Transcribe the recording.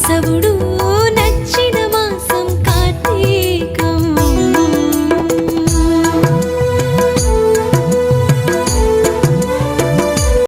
కేశవుడు